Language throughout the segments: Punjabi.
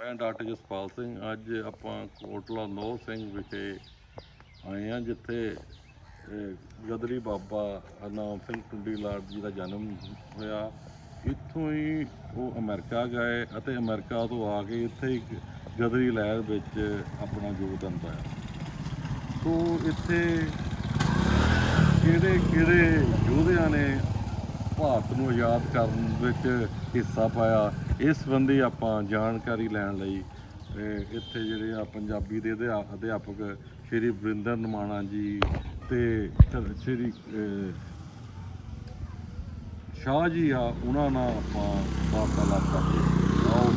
ਮੈਂ ਡਾਕਟਰ ਜਸਪਾਲ ਸਿੰਘ, ਅੱਜ ਆਪਾਂ ਕੋਟਲਾ ਨੌ ਸਿੰਘ ਵਿਖੇ ਆਏ ਹਾਂ, ਜਿੱਥੇ ਗਦਰੀ ਬਾਬਾ ਹਰਨਾਮ ਸਿੰਘ ਟੁੰਡੀ ਲਾਟ ਜੀ ਦਾ ਜਨਮ ਹੋਇਆ। ਇੱਥੋਂ ਹੀ ਉਹ ਅਮਰੀਕਾ ਗਏ ਅਤੇ ਅਮਰੀਕਾ ਤੋਂ ਆ ਕੇ ਇੱਥੇ ਇੱਕ ਗਦਰੀ ਲਹਿਰ ਵਿੱਚ ਆਪਣਾ ਯੋਗਦਾਨ ਪਾਇਆ। ਸੋ ਇੱਥੇ ਕਿਹੜੇ ਕਿਹੜੇ ਯੋਧਿਆਂ ਨੇ ਭਾਰਤ ਨੂੰ ਆਜ਼ਾਦ ਕਰਨ ਵਿੱਚ ਹਿੱਸਾ ਪਾਇਆ? ਇਸ ਸੰਬੰਧੀ ਆਪਾਂ ਜਾਣਕਾਰੀ ਲੈਣ ਲਈ ਇੱਥੇ ਜਿਹੜੇ ਆ ਪੰਜਾਬੀ ਦੇ ਅਧਿਆ- ਅਧਿਆਪਕ ਸ਼੍ਰੀ ਵਰਿੰਦਰ ਨਮਾਣਾ ਜੀ ਤੇ ਸ਼੍ਰੀ ਸ਼ਾਹ ਜੀ ਆ, ਉਹਨਾਂ ਨਾਲ ਆਪਾਂ ਵਾਰਤਾਲਾਪ ਕਰਦੇ ਹਾਂ। ਆਓ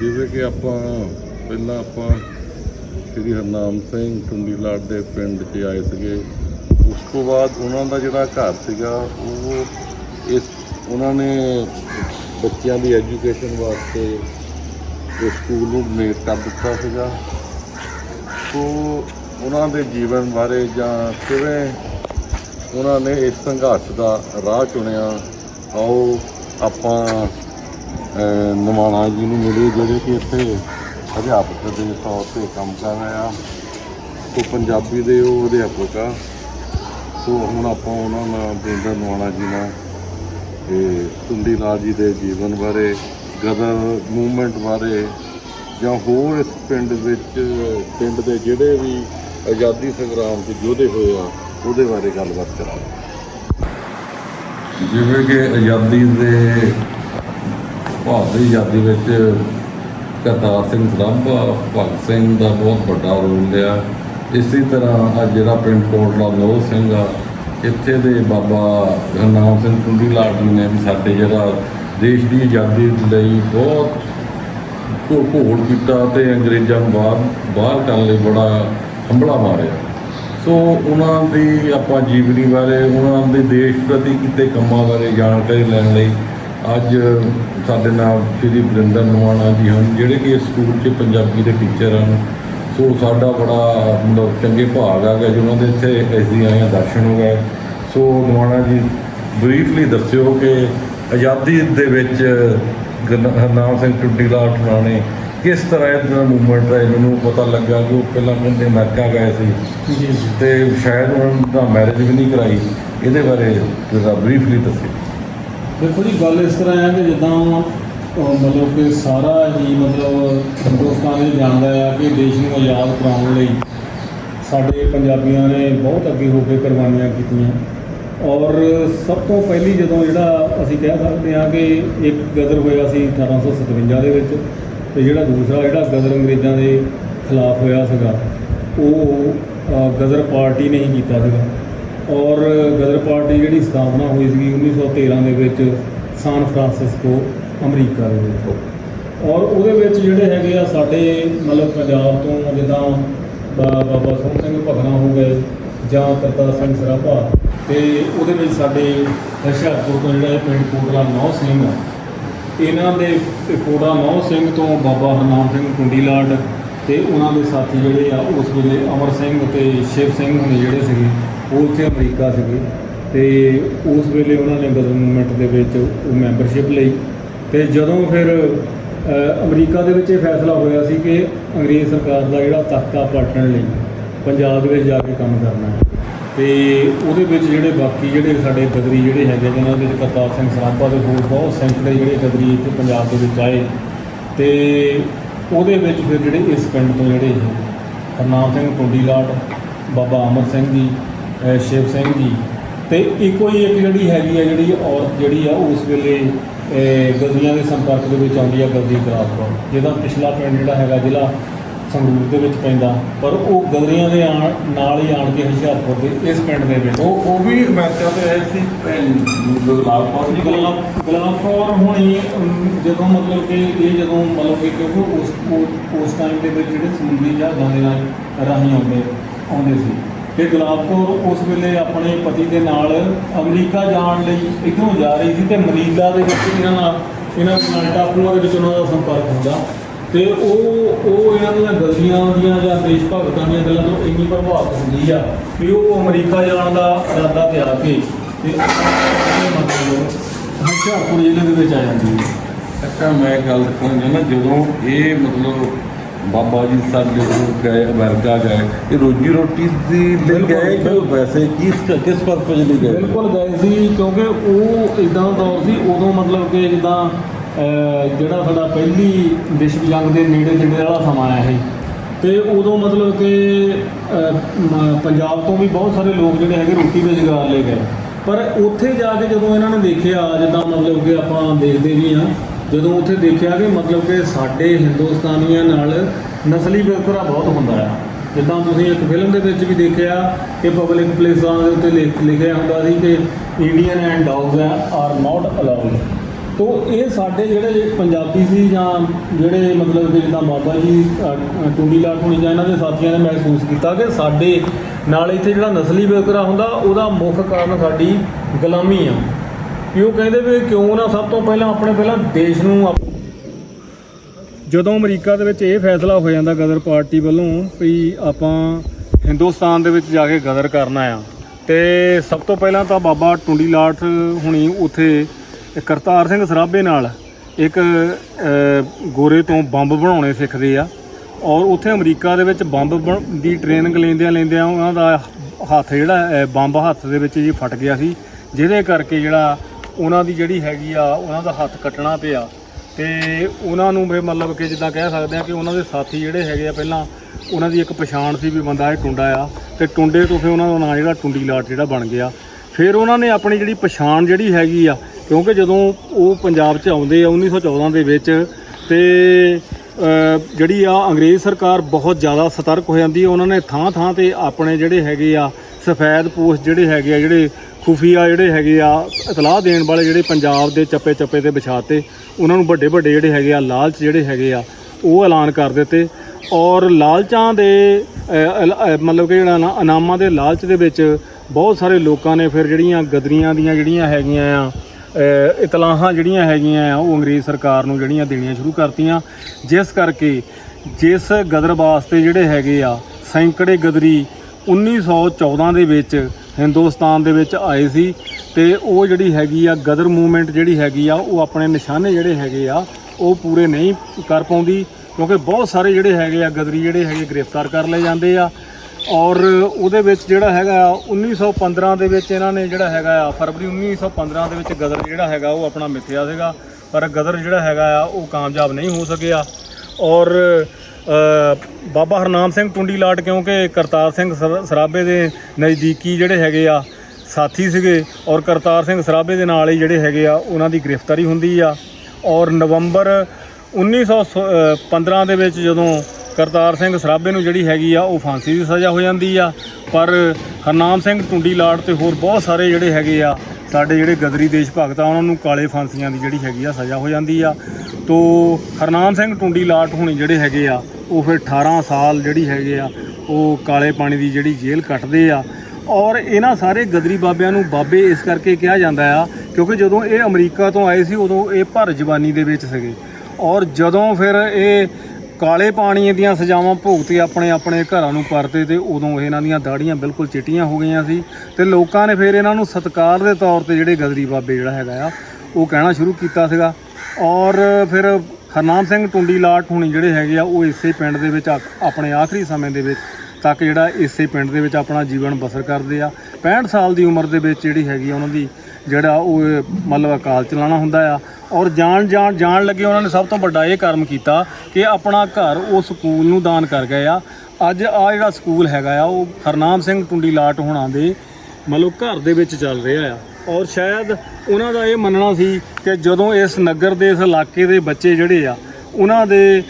ਜਿਵੇਂ ਕਿ ਆਪਾਂ, ਪਹਿਲਾਂ ਆਪਾਂ ਸ਼੍ਰੀ ਹਰਨਾਮ ਸਿੰਘ ਟੁੰਡੀ ਦੇ ਪਿੰਡ 'ਚ ਆਏ ਸੀਗੇ ਉਸ ਤੋਂ ਬਾਅਦ ਉਹਨਾਂ ਦਾ ਜਿਹੜਾ ਘਰ ਸੀਗਾ, ਉਹ ਇਸ ਉਹਨਾਂ ਨੇ ਬੱਚਿਆਂ ਦੀ ਐਜੂਕੇਸ਼ਨ ਵਾਸਤੇ ਇਸ ਸਕੂਲ ਨੂੰ ਮੇਟ ਕਰ ਦਿੱਤਾ ਸੀਗਾ। ਸੋ ਉਹਨਾਂ ਦੇ ਜੀਵਨ ਬਾਰੇ ਜਾਂ ਕਿਵੇਂ ਉਹਨਾਂ ਨੇ ਇਸ ਸੰਘਰਸ਼ ਦਾ ਰਾਹ ਚੁਣਿਆ ਆਓ ਆਪਾਂ ਅਹ, ਨਮਾਣਾ ਜੀ ਨੂੰ ਮਿਲੇ ਜਿਹੜੇ ਕਿ ਇੱਥੇ ਅਧਿਆਪਕ ਦੇ ਤੌਰ ਤੇ ਕੰਮ ਕਰ ਰਹੇ ਆ। ਸੋ ਪੰਜਾਬੀ ਦੇ ਉਹ ਅਧਿਆਪਕ ਆ। ਸੋ ਹੁਣ ਆਪਾਂ ਉਹਨਾਂ ਨਾਲ ਬਰਿੰਦਰ ਨਵਾਣਾ ਜੀ ਨਾਲ ਤੇ ਤੁੰਡੀ ਲਾਲ ਜੀ ਦੇ ਜੀਵਨ ਬਾਰੇ, ਗਦਰ ਮੂਵਮੈਂਟ ਬਾਰੇ, ਜਾਂ ਹੋਰ ਇਸ ਪਿੰਡ ਵਿੱਚ, ਪਿੰਡ ਦੇ ਜਿਹੜੇ ਵੀ ਆਜ਼ਾਦੀ ਸੰਗਰਾਮ 'ਚ ਯੋਧੇ ਹੋਏ ਆ, ਉਹਦੇ ਬਾਰੇ ਗੱਲਬਾਤ ਕਰਾਂਗੇ। ਜਿਵੇਂ ਕਿ ਆਜ਼ਾਦੀ ਦੇ ਭਾਰਤ ਦੀ ਆਜ਼ਾਦੀ ਵਿੱਚ ਕਰਤਾਰ ਸਿੰਘ ਸਰਾਭਾ ਭਗਤ ਸਿੰਘ ਦਾ ਬਹੁਤ ਵੱਡਾ ਰੋਲ ਲਿਆ ਇਸੇ ਤਰ੍ਹਾਂ ਅੱਜ ਜਿਹੜਾ ਪਿੰਡ ਕੋਟਲਾ ਲੋਹ ਸਿੰਘ ਆ ਇੱਥੇ ਦੇ ਬਾਬਾ ਹਰਨਾਮ ਸਿੰਘ ਟੁੰਡੀ ਲਾਲ ਜੀ ਨੇ ਵੀ ਸਾਡੇ ਜਿਹੜਾ ਦੇਸ਼ ਦੀ ਆਜ਼ਾਦੀ ਲਈ ਬਹੁਤ ਘੋ- ਘੋਲ ਕੀਤਾ ਤੇ ਅੰਗਰੇਜ਼ਾਂ ਨੂੰ ਬਾਹਰ ਬਾਹਰ ਕਰਨ ਲਈ ਬੜਾ ਹੰਭਲਾ ਮਾਰਿਆ। ਸੋ ਉਹਨਾਂ ਦੀ ਆਪਾਂ ਜੀਵਨੀ ਬਾਰੇ, ਉਹਨਾਂ ਦੇ ਦੇਸ਼ ਪ੍ਰਤੀ ਕੀਤੇ ਕੰਮਾਂ ਬਾਰੇ ਜਾਣਕਾਰੀ ਲੈਣ ਲਈ ਅੱਜ ਸਾਡੇ ਨਾਲ ਸ਼੍ਰੀ ਵਰਿੰਦਰ ਨਵਾਣਾ ਜੀ ਹਨ, ਜਿਹੜੇ ਕਿ ਇਸ ਸਕੂਲ 'ਚ ਪੰਜਾਬੀ ਦੇ ਟੀਚਰ ਹਨ। ਸੋ ਸਾਡਾ ਬੜਾ ਮਤਲਬ ਚੰਗੇ ਭਾਗ ਆ ਗਿਆ ਜੀ ਉਹਨਾਂ ਦੇ ਇੱਥੇ ਹਾਂ ਦਰਸ਼ਨ ਹੋ ਗਏ। ਸੋ ਨਵਾਣਾ ਜੀ ਬਰੀਫਲੀ ਦੱਸਿਓ ਕਿ ਆਜ਼ਾਦੀ ਦੇ ਵਿੱਚ ਹਰਨਾਮ ਸਿੰਘ ਟੁੱਡੀ ਲਾਟ ਹੋਣਾ ਨੇ ਕਿਸ ਤਰ੍ਹਾਂ ਇਹਦਾ ਮੂਵਮੈਂਟ ਹੈ ਮੈਨੂੰ ਪਤਾ ਲੱਗਾ ਕਿ ਉਹ ਪਹਿਲਾਂ ਕਹਿੰਦੇ ਅਮਰੀਕਾ ਗਏ ਸੀ? ਜੀ ਤੇ ਸ਼ਾਇਦ ਉਹਨਾਂ ਦਾ ਮੈਰਿਜ ਵੀ ਨਹੀਂ ਕਰਾਈ। ਇਹਦੇ ਬਾਰੇ ਜਰਾ ਬਰੀਫਲੀ ਦੱਸਿਓ। ਦੇਖੋ ਜੀ ਗੱਲ ਇਸ ਤਰ੍ਹਾਂ ਹੈ ਕਿ ਜਿੱਦਾਂ ਮਤਲਬ ਕਿ ਸਾਰਾ ਹੀ ਮਤਲਬ ਹਿੰਦੁਸਤਾਨ ਇਹ ਜਾਣਦਾ ਆ ਕਿ ਦੇਸ਼ ਨੂੰ ਆਜ਼ਾਦ ਕਰਾਉਣ ਲਈ ਸਾਡੇ ਪੰਜਾਬੀਆਂ ਨੇ ਬਹੁਤ ਅੱਗੇ ਹੋ ਕੇ ਕੁਰਬਾਨੀਆਂ ਕੀਤੀਆਂ। ਔਰ ਸਭ ਤੋਂ ਪਹਿਲੀ ਜਦੋਂ ਜਿਹੜਾ ਅਸੀਂ ਕਹਿ ਸਕਦੇ ਹਾਂ ਕਿ ਇੱਕ ਗਦਰ ਹੋਇਆ ਸੀ 1857 ਦੇ ਵਿੱਚ, ਤੇ ਜਿਹੜਾ ਦੂਸਰਾ ਜਿਹੜਾ ਗਦਰ ਅੰਗਰੇਜ਼ਾਂ ਦੇ ਖਿਲਾਫ ਹੋਇਆ ਸੀਗਾ, ਉਹ ਗਦਰ ਪਾਰਟੀ ਨੇ ਹੀ ਕੀਤਾ ਸੀਗਾ। ਔਰ ਗਦਰ ਪਾਰਟੀ ਜਿਹੜੀ ਸਥਾਪਨਾ ਹੋਈ ਸੀ 1913 ਦੇ ਵਿੱਚ, ਸਾਨ ਫਰਾਂਸਿਸਕੋ ਅਮਰੀਕਾ ਦੇ ਵਿੱਚ। ਔਰ ਉਹਦੇ ਵਿੱਚ ਜਿਹੜੇ ਹੈਗੇ ਆ ਸਾਡੇ ਮਤਲਬ ਪੰਜਾਬ ਤੋਂ ਜਿੱਦਾਂ ਬਾਬਾ ਸੋਹਣ ਸਿੰਘ ਭਗਨਾ ਹੋ ਗਏ ਜਾਂ ਕਰਤਾਰ ਸਿੰਘ ਸਰਾਭਾ ਤੇ ਉਹਦੇ ਵਿੱਚ ਸਾਡੇ ਹੁਸ਼ਿਆਰਪੁਰ ਤੋਂ ਜਿਹੜਾ ਇਹ ਪਿੰਡ ਕੋਟਲਾ ਨੌ ਸਿੰਘ ਆ, ਇਹਨਾਂ ਦੇ ਕੋਟਲਾ ਨੌ ਸਿੰਘ ਤੋਂ ਬਾਬਾ ਹਰਨਾਮ ਸਿੰਘ ਕੁੰਡੀਲਾਡ ਤੇ ਉਹਨਾਂ ਦੇ ਸਾਥੀ ਜਿਹੜੇ ਆ ਉਸ ਵੇਲੇ ਅਮਰ ਸਿੰਘ ਤੇ ਸ਼ਿਵ ਸਿੰਘ ਹੁੰਦੇ ਜਿਹੜੇ ਸੀਗੇ, ਉਹ ਉੱਥੇ ਅਮਰੀਕਾ ਸੀਗੇ ਤੇ ਉਸ ਵੇਲੇ ਉਹਨਾਂ ਨੇ ਗਦਰ ਦੇ ਵਿੱਚ ਉਹ ਮੈਂਬਰਸ਼ਿਪ ਲਈ ਤੇ ਜਦੋਂ ਫਿਰ ਅਮਰੀਕਾ ਦੇ ਵਿੱਚ ਇਹ ਫੈਸਲਾ ਹੋਇਆ ਸੀ ਕਿ ਅੰਗਰੇਜ਼ ਸਰਕਾਰ ਦਾ ਜਿਹੜਾ ਤਖਤਾ ਪਾਟਣ ਲਈ ਪੰਜਾਬ ਦੇ ਵਿੱਚ ਜਾ ਕੇ ਕੰਮ ਕਰਨਾ ਹੈ। ਤੇ ਉਹਦੇ ਵਿੱਚ ਜਿਹੜੇ ਬਾਕੀ ਜਿਹੜੇ ਸਾਡੇ ਗਦਰੀ ਜਿਹੜੇ ਹੈਗੇ ਜਿਹਨਾਂ ਦੇ ਵਿੱਚ ਕਰਤਾਰ ਸਿੰਘ ਸਰਾਭਾ ਦੇ ਹੋਰ ਬਹੁਤ ਸੈਂਕੜੇ ਜਿਹੜੇ ਗਦਰੀ ਇੱਥੇ ਪੰਜਾਬ ਦੇ ਵਿੱਚ ਆਏ। ਤੇ ਉਹਦੇ ਵਿੱਚ ਫਿਰ ਜਿਹੜੇ ਇਸ ਪਿੰਡ ਤੋਂ ਜਿਹੜੇ ਹਰਨਾਮ ਸਿੰਘ ਕੁੰਡੀਲਾਟ, ਬਾਬਾ ਅਮਰ ਸਿੰਘ ਜੀ ਸ਼ਿਵ ਸਿੰਘ ਜੀ, ਤੇ ਇੱਕੋ ਹੀ ਇੱਕ ਜਿਹੜੀ ਹੈਗੀ ਆ, ਜਿਹੜੀ ਔਰਤ ਜਿਹੜੀ ਆ, ਉਸ ਵੇਲੇ ਗਦਰੀਆਂ ਦੇ ਸੰਪਰਕ ਦੇ ਵਿੱਚ ਆਉਂਦੀ ਆ ਗਦਰੀ ਕਰਾਰ ਜਿਹਦਾ ਪਿਛਲਾ ਪਿੰਡ ਜਿਹੜਾ ਹੈਗਾ ਜ਼ਿਲ੍ਹਾ ਸੰਗਰੂਰ ਦੇ ਵਿੱਚ ਪੈਂਦਾ। ਪਰ ਉਹ ਗਦਰੀਆਂ ਦੇ ਨਾਲ ਹੀ ਆਣ ਕੇ ਹੁਸ਼ਿਆਰਪੁਰ ਦੇ ਇਸ ਪਿੰਡ ਦੇ ਵਿੱਚ। ਉਹ ਉਹ ਵੀ ਅਮਰੀਕਾ ਤੇ ਆਏ ਸੀ? ਗੁਰਲਾਲ ਕੌਰ ਜੀ। ਗੁਲਾਬ ਗੁਲਾਬ ਕੌਰ ਹੁਣੀ ਜਦੋਂ ਮਤਲਬ ਕਿ ਇਹ ਜਦੋਂ ਮਤਲਬ ਕਿ ਕਿਉਂਕਿ ਉਸ ਉਸ ਟਾਈਮ ਦੇ ਵਿੱਚ ਜਿਹੜੇ ਸਮੁੰਦਰੀ ਜਹਾਜ਼ਾਂ ਦੇ ਨਾਲ ਰਾਹੀਂ ਆਉਂਦੇ ਆਉਂਦੇ ਸੀ। ਤੇ ਗੁਲਾਬ ਕੌਰ ਉਸ ਵੇਲੇ ਆਪਣੇ ਪਤੀ ਦੇ ਨਾਲ ਅਮਰੀਕਾ ਜਾਣ ਲਈ ਇੱਥੋਂ ਜਾ ਰਹੀ ਸੀ ਤੇ ਮਨੀਲਾ ਦੇ ਵਿੱਚ ਇਹਨਾਂ ਨਾਲ ਇਹਨਾਂ ਨਾਲ ਟਾਪੂਆਂ ਦੇ ਵਿੱਚ ਉਹਨਾਂ ਦਾ ਸੰਪਰਕ ਹੁੰਦਾ। ਤੇ ਉਹ ਉਹ ਇਹਨਾਂ ਦੀਆਂ ਗਲਤੀਆਂ ਦੀਆਂ ਜਾਂ ਦੇਸ਼ ਭਗਤਾਂ ਦੀਆਂ ਗੱਲਾਂ ਤੋਂ ਇੰਨੀ ਪ੍ਰਭਾਵਿਤ ਹੁੰਦੀ ਆ ਕਿ ਉਹ ਅਮਰੀਕਾ ਜਾਣ ਦਾ ਇਰਾਦਾ ਤਿਆਰ ਕੇ ਤੇ ਮਤਲਬ ਹੁਸ਼ਿਆਰਪੁਰ ਜ਼ਿਲ੍ਹੇ ਦੇ ਵਿੱਚ ਆ ਜਾਂਦੀ ਹੈ। ਅੱਛਾ, ਮੈਂ ਗੱਲ ਦੱਸਣਾ ਚਾਹੁੰਦਾ, ਜਦੋਂ ਇਹ ਮਤਲਬ ਬਾਬਾ ਜੀ ਸਾਡੇ ਕੋਲ ਗਏ ਅਮਰੀਕਾ ਗਏ। ਇਹ ਰੋਜੀ ਰੋਟੀ ਦੀ ਲਈ ਗਏ ਕਿ। ਵੈਸੇ ਕਿਸ ਕਿਸ ਪਰਪਸ ਲਈ ਗਏ? ਬਿਲਕੁਲ ਗਏ ਸੀ ਕਿਉਂਕਿ ਉਹ ਇਦਾਂ ਦਾ ਦੌਰ ਸੀ ਉਦੋਂ ਮਤਲਬ ਕਿ ਜਿੱਦਾਂ ਜਿਹੜਾ ਸਾਡਾ ਪਹਿਲੀ ਵਿਸ਼ਵ ਜੰਗ ਦੇ ਨੇੜੇ ਤੇੜੇ ਵਾਲਾ ਸਮਾਂ ਆਇਆ ਸੀ ਤੇ ਉਦੋਂ ਮਤਲਬ ਕਿ ਪੰਜਾਬ ਤੋਂ ਵੀ ਬਹੁਤ ਸਾਰੇ ਲੋਕ ਜਿਹੜੇ ਹੈਗੇ ਰੋਟੀ ਰੁਜ਼ਗਾਰ ਲੈ ਗਏ। ਪਰ ਉੱਥੇ ਜਾ ਕੇ ਜਦੋਂ ਇਹਨਾਂ ਨੇ ਦੇਖਿਆ ਜਿੱਦਾਂ ਮਤਲਬ ਕਿ ਆਪਾਂ ਦੇਖਦੇ ਵੀ ਹਾਂ ਜਦੋਂ ਉੱਥੇ ਦੇਖਿਆ ਕਿ ਮਤਲਬ ਕਿ ਸਾਡੇ ਹਿੰਦੁਸਤਾਨੀਆਂ ਨਾਲ ਨਸਲੀ ਵਿਤਕਰਾ ਬਹੁਤ ਹੁੰਦਾ ਆ। ਜਿੱਦਾਂ ਤੁਸੀਂ ਇੱਕ ਫਿਲਮ ਦੇ ਵਿੱਚ ਵੀ ਦੇਖਿਆ ਕਿ ਪਬਲਿਕ ਪਲੇਸਾਂ ਦੇ ਉੱਤੇ ਲਿਖ- ਲਿਖਿਆ ਹੁੰਦਾ ਸੀ ਕਿ Indian and dogs are not allowed ਤੋ ਇਹ ਸਾਡੇ ਜਿਹੜੇ ਪੰਜਾਬੀ ਸੀ ਜਾਂ ਜਿਹੜੇ ਮਤਲਬ ਕਿ ਜਿੱਦਾਂ ਬਾਬਾ ਜੀ ਅ, ਅ, ਲਾਟ ਹੋਣੀ ਜਾਂ ਇਹਨਾਂ ਦੇ ਸਾਥੀਆਂ ਨੇ ਮਹਿਸੂਸ ਕੀਤਾ ਕਿ ਸਾਡੇ ਨਾਲ ਇੱਥੇ ਜਿਹੜਾ ਨਸਲੀ ਵਿਤਕਰਾ ਹੁੰਦਾ ਉਹਦਾ ਮੁੱਖ ਕਾਰਨ ਸਾਡੀ ਗੁਲਾਮੀ ਆ। ਕਿ ਉਹ ਕਹਿੰਦੇ ਵੀ ਕਿਉਂ ਨਾ ਸਭ ਤੋਂ ਪਹਿਲਾਂ ਆਪਣੇ ਪਹਿਲਾਂ ਦੇਸ਼ ਨੂੰ ਆਪ- ਜਦੋਂ ਅਮਰੀਕਾ ਦੇ ਵਿੱਚ ਇਹ ਫੈਸਲਾ ਹੋ ਜਾਂਦਾ ਗਦਰ ਪਾਰਟੀ ਵੱਲੋਂ ਵੀ ਆਪਾਂ ਹਿੰਦੁਸਤਾਨ ਦੇ ਵਿੱਚ ਜਾ ਕੇ ਗਦਰ ਕਰਨਾ ਆ ਤੇ ਸਭ ਤੋਂ ਪਹਿਲਾਂ ਤਾਂ ਬਾਬਾ ਟੁੰਡੀ ਲਾਟ ਹੁਣੀ ਉੱਥੇ ਕਰਤਾਰ ਸਿੰਘ ਸਰਾਭੇ ਨਾਲ ਇੱਕ ਗੋਰੇ ਤੋਂ ਬੰਬ ਬਣਾਉਣੇ ਸਿੱਖਦੇ ਆ, ਔਰ ਉੱਥੇ ਅਮਰੀਕਾ ਦੇ ਵਿੱਚ ਬੰਬ ਬਣ- ਦੀ ਟ੍ਰੇਨਿੰਗ ਲੈਂਦਿਆਂ ਲੈਂਦਿਆਂ ਉਹਨਾਂ ਦਾ ਹੱਥ ਜਿਹੜਾ ਬੰਬ ਹੱਥ ਦੇ ਵਿੱਚ ਜੀ ਫਟ ਗਿਆ ਸੀ, ਜਿਹਦੇ ਕਰਕੇ ਜਿਹੜਾ ਉਹਨਾਂ ਦੀ ਜਿਹੜੀ ਹੈਗੀ ਆ, ਉਹਨਾਂ ਦਾ ਹੱਥ ਕੱਟਣਾ ਪਿਆ। ਤੇ ਉਹਨਾਂ ਨੂੰ ਵੀ ਮਤਲਬ ਕਿ ਜਿੱਦਾਂ ਕਹਿ ਸਕਦੇ ਆ ਕਿ ਉਹਨਾਂ ਦੇ ਸਾਥੀ ਜਿਹੜੇ ਹੈਗੇ ਆ ਪਹਿਲਾਂ, ਉਹਨਾਂ ਦੀ ਇੱਕ ਪਛਾਣ ਸੀ ਵੀ ਬੰਦਾ ਇਹ ਟੁੰਡਾ ਆ। ਤੇ ਟੁੰਡੇ ਤੋਂ ਫਿਰ ਉਹਨਾਂ ਦਾ ਨਾਂ ਜਿਹੜਾ ਟੁੰਡੀ ਲਾਟ ਜਿਹੜਾ ਬਣ ਗਿਆ। ਫਿਰ ਉਹਨਾਂ ਨੇ ਆਪਣੀ ਜਿਹੜੀ ਪਛਾਣ ਜਿਹੜੀ ਹੈਗੀ ਆ, ਕਿਉਂਕਿ ਜਦੋਂ ਉਹ ਪੰਜਾਬ 'ਚ ਆਉਂਦੇ ਆ 1914 ਦੇ ਵਿੱਚ, ਤੇ ਜਿਹੜੀ ਆ ਅੰਗਰੇਜ਼ ਸਰਕਾਰ ਬਹੁਤ ਜ਼ਿਆਦਾ ਸਤਰਕ ਹੋ ਜਾਂਦੀ ਹੈ ਉਹਨਾਂ ਨੇ ਥਾਂ ਥਾਂ ਤੇ ਆਪਣੇ ਜਿਹੜੇ ਹੈਗੇ ਆ, ਸਫੈਦ ਪੋਸਟ ਜਿਹੜੇ ਹੈਗੇ ਆ, ਜਿਹੜੇ ਖੁਫੀਆ ਜਿਹੜੇ ਹੈਗੇ ਆ ਇਤਲਾਹ ਦੇਣ ਵਾਲੇ ਜਿਹੜੇ ਪੰਜਾਬ ਦੇ ਚੱਪੇ ਚੱਪੇ ਤੇ ਵਿਛਾਤੇ ਉਹਨਾਂ ਨੂੰ ਵੱਡੇ ਵੱਡੇ ਜਿਹੜੇ ਹੈਗੇ ਆ ਲਾਲਚ ਜਿਹੜੇ ਹੈਗੇ ਆ ਉਹ ਐਲਾਨ ਕਰ ਦਿੱਤੇ। ਔਰ ਲਾਲਚਾਂ ਦੇ ਅ, ਮਤਲਬ ਕਿ ਜਿਹੜਾ ਨਾ ਇਨਾਮਾਂ ਦੇ ਲਾਲਚ ਦੇ ਵਿੱਚ ਬਹੁਤ ਸਾਰੇ ਲੋਕਾਂ ਨੇ ਫਿਰ ਜਿਹੜੀਆਂ ਗਦਰੀਆਂ ਦੀਆਂ ਜਿਹੜੀਆਂ ਹੈਗੀਆਂ ਆ ਇਤਲਾਹਾਂ ਜਿਹੜੀਆਂ ਹੈਗੀਆਂ ਆ ਉਹ ਅੰਗਰੇਜ਼ ਸਰਕਾਰ ਨੂੰ ਜਿਹੜੀਆਂ ਦੇਣੀਆਂ ਸ਼ੁਰੂ ਕਰਤੀਆਂ। ਜਿਸ ਕਰਕੇ ਜਿਸ ਗਦਰ ਵਾਸਤੇ ਜਿਹੜੇ ਹੈਗੇ ਆ ਸੈਂਕੜੇ ਗਦਰੀ 1914 ਦੇ ਵਿੱਚ ਹਿੰਦੁਸਤਾਨ ਦੇ ਵਿੱਚ ਆਏ ਸੀ ਤੇ ਉਹ ਜਿਹੜੀ ਹੈਗੀ ਆ ਗਦਰ ਮੂਵਮੈਂਟ ਜਿਹੜੀ ਹੈਗੀ ਆ ਉਹ ਆਪਣੇ ਨਿਸ਼ਾਨੇ ਜਿਹੜੇ ਹੈਗੇ ਆ ਉਹ ਪੂਰੇ ਨਹੀਂ ਕਰ ਪਾਉਂਦੀ ਕਿਉਂਕਿ ਬਹੁਤ ਸਾਰੇ ਜਿਹੜੇ ਹੈਗੇ ਆ ਗਦਰੀ ਜਿਹੜੇ ਹੈਗੇ ਗ੍ਰਿਫਤਾਰ ਕਰ ਲਏ ਜਾਂਦੇ ਆ ਔਰ ਉਹਦੇ ਵਿੱਚ ਜਿਹੜਾ ਹੈਗਾ ਆ, 1915 ਦੇ ਵਿੱਚ ਇਹਨਾਂ ਨੇ ਜਿਹੜਾ ਹੈਗਾ ਆ ਫਰਵਰੀ 1915 ਦੇ ਵਿੱਚ ਗਦਰ ਜਿਹੜਾ ਹੈਗਾ ਉਹ ਆਪਣਾ ਮਿੱਥਿਆ ਸੀਗਾ ਪਰ ਗਦਰ ਜਿਹੜਾ ਹੈਗਾ ਆ ਉਹ ਕਾਮਯਾਬ ਨਹੀਂ ਹੋ ਸਕਿਆ ਔਰ ਬਾਬਾ ਹਰਨਾਮ ਸਿੰਘ ਟੁੰਡੀ ਲਾਟ ਕਿਉਂਕਿ ਕਰਤਾਰ ਸਿੰਘ ਸਰ- ਸਰਾਭੇ ਦੇ ਨਜ਼ਦੀਕੀ ਜਿਹੜੇ ਹੈਗੇ ਆ, ਸਾਥੀ ਸੀਗੇ ਔਰ ਕਰਤਾਰ ਸਿੰਘ ਸਰਾਭੇ ਦੇ ਨਾਲ ਹੀ ਜਿਹੜੇ ਹੈਗੇ ਆ, ਉਹਨਾਂ ਦੀ ਗ੍ਰਿਫਤਾਰੀ ਹੁੰਦੀ ਆ। ਔਰ ਨਵੰਬਰ 1915 ਦੇ ਵਿੱਚ ਜਦੋਂ ਕਰਤਾਰ ਸਿੰਘ ਸਰਾਭੇ ਨੂੰ ਜਿਹੜੀ ਹੈਗੀ ਆ, ਉਹ ਫਾਂਸੀ ਦੀ ਸਜ਼ਾ ਹੋ ਜਾਂਦੀ ਆ। ਪਰ ਹਰਨਾਮ ਸਿੰਘ ਟੁੰਡੀ ਲਾਟ ਤੇ ਹੋਰ ਬਹੁਤ ਸਾਰੇ ਜਿਹੜੇ ਹੈਗੇ ਆ, ਸਾਡੇ ਜਿਹੜੇ ਗਦਰੀ ਦੇਸ਼ ਭਗਤ ਆ, ਉਹਨਾਂ ਨੂੰ ਕਾਲੇ ਫਾਂਸੀਆਂ ਦੀ ਜਿਹੜੀ ਹੈਗੀ ਆ, ਸਜ਼ਾ ਹੋ ਜਾਂਦੀ ਆ। ਤੋ ਹਰਨਾਮ ਸਿੰਘ ਟੁੰਡੀ ਲਾਟ ਹੁਣੀ ਜਿਹੜੇ ਹੈਗੇ ਆ ਉਹ ਫਿਰ 18 ਸਾਲ ਜਿਹੜੀ ਹੈਗੇ ਆ, ਉਹ ਕਾਲੇ ਪਾਣੀ ਦੀ ਜਿਹੜੀ ਜੇਲ੍ਹ ਕੱਟਦੇ ਆ। ਔਰ ਇਹਨਾਂ ਸਾਰੇ ਗਦਰੀ ਬਾਬਿਆਂ ਨੂੰ ਬਾਬੇ ਇਸ ਕਰਕੇ ਕਿਹਾ ਜਾਂਦਾ ਆ, ਕਿਉਂਕਿ ਜਦੋਂ ਇਹ ਅਮਰੀਕਾ ਤੋਂ ਆਏ ਸੀ, ਉਦੋਂ ਇਹ ਭਰ ਜਵਾਨੀ ਦੇ ਵਿੱਚ ਸੀਗੇ। ਔਰ ਜਦੋਂ ਫਿਰ ਇਹ ਕਾਲੇ ਪਾਣੀ ਦੀਆਂ ਸਜ਼ਾਵਾਂ ਭੁਗਤ ਆਪਣੇ ਆਪਣੇ ਘਰਾਂ ਨੂੰ ਪਰਤੇ ਤੇ ਉਦੋਂ ਇਹਨਾਂ ਦੀਆਂ ਦਾੜੀਆਂ ਬਿਲਕੁਲ ਚਿੱਟੀਆਂ ਹੋ ਗਈਆਂ ਸੀ। ਤੇ ਲੋਕਾਂ ਨੇ ਫਿਰ ਇਹਨਾਂ ਨੂੰ ਸਤਕਾਰ ਦੇ ਤੌਰ ਤੇ ਜਿਹੜੇ ਗਦਰੀ ਬਾਬੇ ਜਿਹੜਾ ਹੈਗਾ ਆ, ਉਹ ਕਹਿਣਾ ਸ਼ੁਰੂ ਕੀਤਾ ਸੀਗਾ। ਔਰ ਫਿਰ ਹਰਨਾਮ ਸਿੰਘ ਟੁੰਡੀ ਲਾਟ ਹੁਣੀ ਜਿਹੜੇ ਹੈਗੇ ਆ, ਉਹ ਇਸੇ ਪਿੰਡ ਦੇ ਵਿੱਚ ਆਪਣੇ ਆਖਰੀ ਸਮੇਂ ਦੇ ਵਿੱਚ ਤੱਕ ਜਿਹੜਾ ਇਸੇ ਪਿੰਡ ਦੇ ਵਿੱਚ ਆਪਣਾ ਜੀਵਨ ਬਸਰ ਕਰਦੇ ਆ। 65 ਸਾਲ ਦੀ ਉਮਰ ਦੇ ਵਿੱਚ ਜਿਹੜੀ ਹੈਗੀ ਆ ਉਹਨਾਂ ਦੀ ਜਿਹੜਾ ਉਹ ਮਤਲਬ ਅਕਾਲ ਚਲਾਣਾ ਹੁੰਦਾ ਆ। ਔਰ ਜਾਣ ਜਾਣ ਜਾਣ ਲੱਗੇ ਉਹਨਾਂ ਨੇ ਸਭ ਤੋਂ ਵੱਡਾ ਇਹ ਕਰਮ ਕੀਤਾ ਕਿ ਆਪਣਾ ਘਰ ਉਹ ਸਕੂਲ ਨੂੰ ਦਾਨ ਕਰ ਗਏ ਆ। ਅੱਜ ਆ ਜਿਹੜਾ ਸਕੂਲ ਹੈਗਾ ਆ, ਉਹ ਹਰਨਾਮ ਸਿੰਘ ਟੁੰਡੀ ਲਾਟ ਹੋਣਾ ਦੇ ਮਤਲਬ ਘਰ ਦੇ ਵਿੱਚ ਚੱਲ ਰਿਹਾ ਆ। ਔਰ ਸ਼ਾਇਦ ਉਹਨਾਂ ਦਾ ਇਹ ਮੰਨਣਾ ਸੀ ਕਿ ਜਦੋਂ ਇਸ ਨਗਰ ਦੇ ਇਸ ਇਲਾਕੇ ਦੇ ਬੱਚੇ ਜਿਹੜੇ ਆ ਉਹਨਾਂ ਦੇ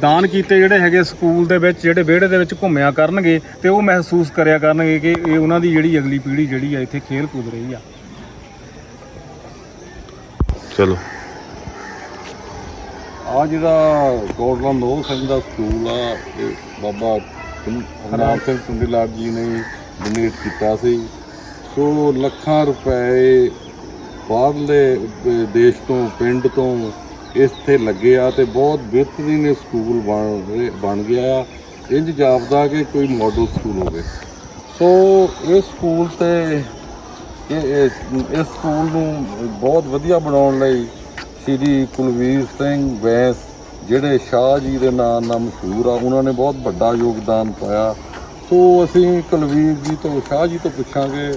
ਦਾਨ ਕੀਤੇ ਜਿਹੜੇ ਹੈਗੇ ਸਕੂਲ ਦੇ ਵਿੱਚ ਜਿਹੜੇ ਵਿਹੜੇ ਦੇ ਵਿੱਚ ਘੁੰਮਿਆ ਕਰਨਗੇ ਤੇ ਉਹ ਮਹਿਸੂਸ ਕਰਿਆ ਕਰਨਗੇ ਕਿ ਇਹ ਉਹਨਾਂ ਦੀ ਜਿਹੜੀ ਅਗਲੀ ਪੀੜ੍ਹੀ ਜਿਹੜੀ ਆ ਇੱਥੇ ਖੇਲ ਕੂਦ ਰਹੀ ਆ। ਚਲੋ। ਆ ਜਿਹੜਾ ਕੋਟਲਾ ਨੋ ਸਿੰਘ ਦਾ ਸਕੂਲ ਆ ਇਹ ਬਾਬਾ ਹਰਨਾਮ ਸਿੰਘ ਟੁੰਡੀ ਲਾਟ ਜੀ ਨੇ ਡੋਨੇਟ ਕੀਤਾ ਸੀ। ਸੋ ਲੱਖਾਂ ਰੁਪਏ ਬਾਹਰਲੇ ਅਹ, ਦੇਸ਼ ਤੋਂ ਪਿੰਡ ਤੋਂ ਇੱਥੇ ਲੱਗੇ ਆ ਤੇ ਬਹੁਤ ਬਿਹਤਰੀਨ ਇਹ ਸਕੂਲ ਬਣ ਰਹੇ- ਬਣ ਗਿਆ ਆ। ਇੰਜ ਜਾਪਦਾ ਕਿ ਕੋਈ ਮਾਡਲ ਸਕੂਲ ਹੋਵੇ। ਸੋ ਇਹ ਸਕੂਲ ਤੇ ਕਿ ਇਸ ਸਕੂਲ ਨੂੰ ਬਹੁਤ ਵਧੀਆ ਬਣਾਉਣ ਲਈ ਸ੍ਰੀ ਕੁਲਵੀਰ ਸਿੰਘ ਵੈਸ ਜਿਹੜੇ ਸ਼ਾਹ ਜੀ ਦੇ ਨਾਂ ਨਾਲ ਮਸ਼ਹੂਰ ਆ ਉਹਨਾਂ ਨੇ ਬਹੁਤ ਵੱਡਾ ਯੋਗਦਾਨ ਪਾਇਆ। ਸੋ ਅਸੀਂ ਕੁਲਵੀਰ ਜੀ ਤੋਂ ਸ਼ਾਹ ਜੀ ਤੋਂ ਪੁੱਛਾਂਗੇ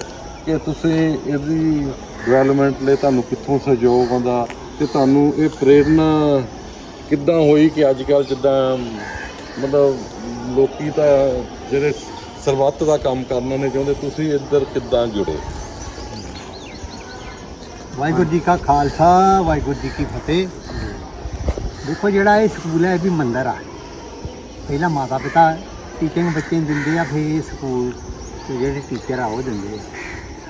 ਕਿ ਤੁਸੀਂ ਇਹਦੀ ਡਿਵੈਲਪਮੈਂਟ ਲਈ ਤੁਹਾਨੂੰ ਕਿੱਥੋਂ ਸਹਿਯੋਗ ਆਉਂਦਾ ਤੇ ਤੁਹਾਨੂੰ ਇਹ ਪ੍ਰੇਰਣਾ ਕਿੱਦਾਂ ਹੋਈ ਕਿ ਅੱਜ ਕੱਲ੍ਹ ਜਿੱਦਾਂ, ਮਤਲਬ ਲੋਕੀ ਤਾਂ ਜਿਹੜੇ ਸਰਬੱਤ ਦਾ ਕੰਮ ਕਰਨਾ ਨੇ ਚਾਹੁੰਦੇ, ਤੁਸੀਂ ਇੱਧਰ ਕਿੱਦਾਂ ਜੁੜੇ? ਵਾਹਿਗੁਰੂ ਜੀ ਕਾ ਖਾਲਸਾ, ਵਾਹਿਗੁਰੂ ਜੀ ਕੀ ਫਤਿਹ। ਦੇਖੋ ਜਿਹੜਾ ਇਹ ਸਕੂਲ ਹੈ, ਇਹ ਵੀ ਮੰਦਰ ਆ। ਪਹਿਲਾਂ ਮਾਤਾ ਪਿਤਾ ਟੀਚਿੰਗ ਬੱਚੇ ਨੂੰ ਦਿੰਦੇ ਆ, ਫਿਰ ਇਹ ਸਕੂਲ ਤੇ ਜਿਹੜੇ ਟੀਚਰ ਆ, ਉਹ ਦਿੰਦੇ ਆ।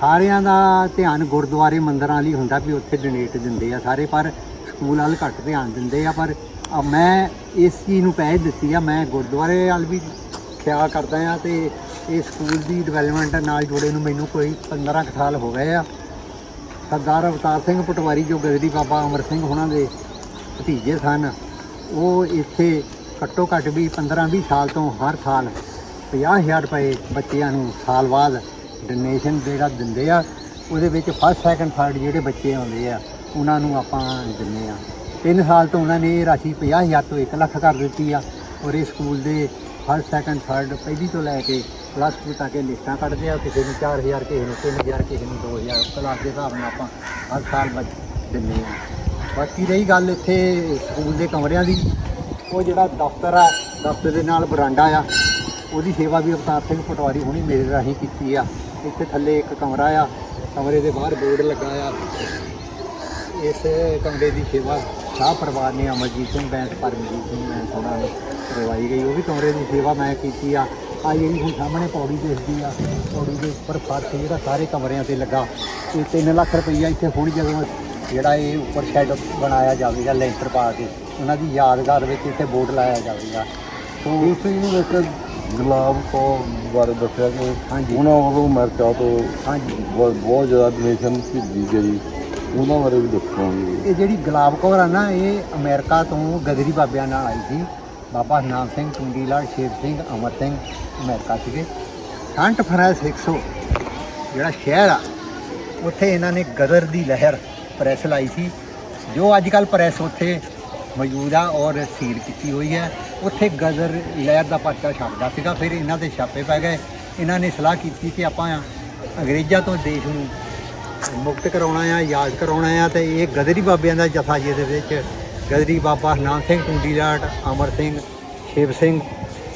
ਸਾਰਿਆਂ ਦਾ ਧਿਆਨ ਗੁਰਦੁਆਰੇ ਮੰਦਰਾਂ ਲਈ ਹੁੰਦਾ ਵੀ ਉੱਥੇ ਡੋਨੇਟ ਦਿੰਦੇ ਆ ਸਾਰੇ, ਪਰ ਸਕੂਲ ਵੱਲ ਘੱਟ ਧਿਆਨ ਦਿੰਦੇ ਆ, ਪਰ ਮੈਂ ਇਸ ਚੀਜ਼ ਨੂੰ ਪਹਿਲ ਦਿੱਤੀ ਆ, ਮੈਂ ਗੁਰਦੁਆਰੇ ਵੱਲ ਵੀ ਖਿਆਲ ਕਰਦਾ ਆ ਤੇ ਇਹ ਸਕੂਲ ਦੀ ਡਿਵੈਲਪਮੈਂਟ ਨਾਲ ਜੁੜੇ ਨੂੰ ਮੈਨੂੰ ਕੋਈ 15 ਕੁ ਸਾਲ ਹੋ ਗਏ ਆ। ਸਰਦਾਰ ਅਵਤਾਰ ਸਿੰਘ ਪਟਵਾਰੀ ਜੋ ਗਦਰੀ ਬਾਬਾ ਅਮਰ ਸਿੰਘ ਉਹਨਾਂ ਦੇ ਭਤੀਜੇ ਸਨ, ਉਹ ਇੱਥੇ ਘੱਟੋ ਘੱਟ ਵੀ 15-20 ਸਾਲ ਤੋਂ ਹਰ ਸਾਲ 50000 ਰੁਪਏ ਬੱਚਿਆਂ ਨੂੰ ਸਾਲ ਬਾਅਦ ਡੋਨੇਸ਼ਨ ਜਿਹੜਾ ਦਿੰਦੇ ਆ, ਉਹਦੇ ਵਿੱਚ ਫਸਟ ਸੈਕੰਡ ਥਰਡ ਜਿਹੜੇ ਬੱਚੇ ਆਉਂਦੇ ਆ, ਉਹਨਾਂ ਨੂੰ ਆਪਾਂ ਦਿੰਦੇ ਆ। ਤਿੰਨ ਸਾਲ ਤੋਂ ਉਹਨਾਂ ਨੇ ਇਹ ਰਾਸ਼ੀ 50000 ਤੋਂ 1 ਲੱਖ ਕਰ ਦਿੱਤੀ ਆ ਔਰ ਇਹ ਸਕੂਲ ਦੇ ਫਸਟ ਸੈਕੰਡ ਥਰਡ ਪਹਿਲੀ ਤੋਂ ਲੈ ਕੇ ਪਲੱਸ 2 ਤੱਕ ਇਹ ਲਿਸਟਾਂ ਕੱਢਦੇ ਆ। ਕਿਸੇ ਨੂੰ 4000 ਕਿਸੇ ਨੂੰ 3000 ਕਿਸੇ ਨੂੰ 2000 ਕਲਾਸ ਦੇ ਹਿਸਾਬ ਨਾਲ ਆਪਾਂ ਹਰ ਸਾਲ ਬੱਚ ਦਿੰਦੇ ਆ। ਬਾਕੀ ਰਹੀ ਗੱਲ ਇੱਥੇ ਸਕੂਲ ਦੇ ਕਮਰਿਆਂ ਦੀ, ਉਹ ਜਿਹੜਾ ਦਫ਼ਤਰ ਆ, ਦਫ਼ਤਰ ਦੇ ਨਾਲ ਬਰਾਂਡਾ ਆ, ਉਹਦੀ ਸੇਵਾ ਵੀ ਅਵਤਾਰ ਸਿੰਘ ਪਟਵਾਰੀ ਹੁਣੀ ਮੇਰੇ ਰਾਹੀਂ ਕੀਤੀ ਆ। ਇੱਥੇ ਥੱਲੇ ਇੱਕ ਕਮਰਾ ਆ, ਕਮਰੇ ਦੇ ਬਾਹਰ ਬੋਰਡ ਲੱਗਾ ਆ। ਇਸ ਕਮਰੇ ਦੀ ਸੇਵਾ ਸ਼ਾਹ ਪਰਿਵਾਰ ਨੇ ਅਮਰਜੀਤ ਸਿੰਘ ਬੈਂਸ ਪਰਮਜੀਤ ਸਿੰਘ ਬੈਂਸ ਉਹਨਾਂ ਨੂੰ ਕਰਵਾਈ ਗਈ। ਉਹ ਵੀ ਕਮਰੇ ਦੀ ਸੇਵਾ ਮੈਂ ਕੀਤੀ ਆ। ਆ ਜਿਹੜੀ ਹੁਣ ਸਾਹਮਣੇ ਪੌੜੀ ਦਿਸਦੀ ਆ, ਪੌੜੀ ਦੇ ਉੱਪਰ ਫਰਸ਼ ਜਿਹੜਾ ਸਾਰੇ ਕਮਰਿਆਂ ਤੇ ਲੱਗਾ। ਤੇ 3 ਲੱਖ ਰੁਪਈਆ ਇੱਥੇ ਹੁਣ ਜਦੋਂ ਜਿਹੜਾ ਇਹ ਉੱਪਰ ਸ਼ੈੱਡ ਬਣਾਇਆ ਜਾਵੇਗਾ, ਲੈਂਟਰ ਪਾ ਕੇ, ਉਹਨਾਂ ਦੀ ਯਾਦਗਾਰ ਵਿੱਚ ਇੱਥੇ ਬੋਰਡ ਲਾਇਆ ਜਾਵੇਗਾ। ਸੋ ਤੁਸੀਂ ਨੂੰ ਇੱਕ ਗੁਲਾਬ ਕੌਰ ਬਾਰੇ ਦੱਸਿਆ ਕਿ ਹਾਂਜੀ। ਉਹਨਾਂ ਵੱਲੋਂ ਅਮਰੀਕਾ ਤੋਂ ਹਾਂਜੀ। ਬਹੁਤ ਬਹੁਤ ਜ਼ਿਆਦਾ ਡੋਨੇਸ਼ਨ ਭੇਜੀ ਗਈ। ਉਹਨਾਂ ਬਾਰੇ ਵੀ ਦੱਸੋਗੇ ਇਹ ਜਿਹੜੀ ਗੁਲਾਬ ਕੌਰ ਆ ਨਾ ਇਹ ਅਮਰੀਕਾ ਤੋਂ ਗਦਰੀ ਬਾਬਿਆਂ ਨਾਲ ਆਈ ਸੀ। ਬਾਬਾ ਹਰਨਾਮ ਸਿੰਘ ਟੁੰਡੀਲਾਲ ਸ਼ੇਰ ਸਿੰਘ ਅਮਰ ਸਿੰਘ ਅਮਰੀਕਾ ਸੀਗੇ। ਸੰਟ ਫਰਾਂਸਿਸਕੋ ਜਿਹੜਾ ਸ਼ਹਿਰ ਆ ਉੱਥੇ ਇਹਨਾਂ ਨੇ ਗਦਰ ਦੀ ਲਹਿਰ ਪ੍ਰੈਸ ਲਾਈ ਸੀ। ਜੋ ਅੱਜ ਕੱਲ ਪ੍ਰੈਸ ਉੱਥੇ ਮੌਜੂਦ ਆ ਔਰ ਸੀਲ ਕੀਤੀ ਹੋਈ ਹੈ। ਉੱਥੇ ਗਦਰ ਲਹਿਰ ਦਾ ਪਰਚਾ ਛਪਦਾ ਸੀਗਾ, ਫਿਰ ਇਹਨਾਂ ਦੇ ਛਾਪੇ ਪੈ ਗਏ। ਇਹਨਾਂ ਨੇ ਸਲਾਹ ਕੀਤੀ ਕਿ ਆਪਾਂ ਅੰਗਰੇਜ਼ਾਂ ਤੋਂ ਦੇਸ਼ ਨੂੰ ਮੁਕਤ ਕਰਾਉਣਾ ਆ, ਯਾਦ ਕਰਾਉਣਾ ਆ ਤੇ ਇਹ ਗਦਰੀ ਬਾਬਿਆਂ ਦਾ ਜਥਾ ਜੀ ਦੇ ਵਿੱਚ ਗਦਰੀ ਬਾਬਾ ਹਰਨਾਮ ਸਿੰਘ, ਟੁੰਡੀਲਾਟ, ਅਮਰ ਸਿੰਘ, ਸ਼ਿਵ ਸਿੰਘ